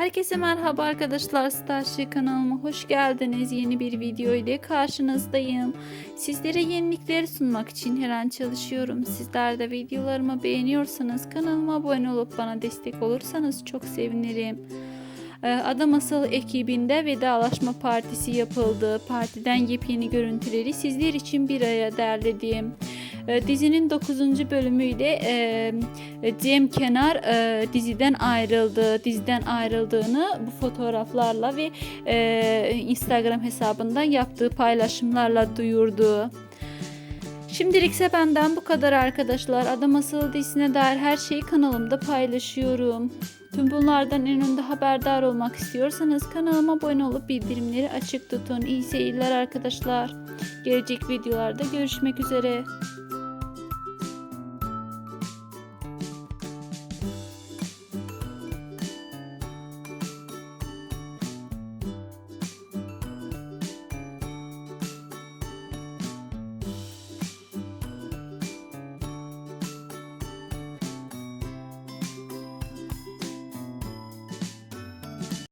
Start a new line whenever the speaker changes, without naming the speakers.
Herkese merhaba arkadaşlar. Starship kanalıma hoş geldiniz. Yeni bir video ile karşınızdayım. Sizlere yenilikleri sunmak için her an çalışıyorum. Sizler de videolarımı beğeniyorsanız kanalıma abone olup bana destek olursanız çok sevinirim. Ee, Adam Asıl ekibinde vedalaşma partisi yapıldı. Partiden yepyeni görüntüleri sizler için bir araya derledim. Ee, Dizinin 9. bölümüyle e, Cem Kenar e, diziden ayrıldı. Diziden ayrıldığını bu fotoğraflarla ve e, Instagram hesabından yaptığı paylaşımlarla duyurdu. Şimdilik ise benden bu kadar arkadaşlar. Adam Asıl dizisine dair her şeyi kanalımda paylaşıyorum. Tüm bunlardan en önde haberdar olmak istiyorsanız kanalıma abone olup bildirimleri açık tutun. İyi seyirler arkadaşlar. Gelecek videolarda görüşmek üzere.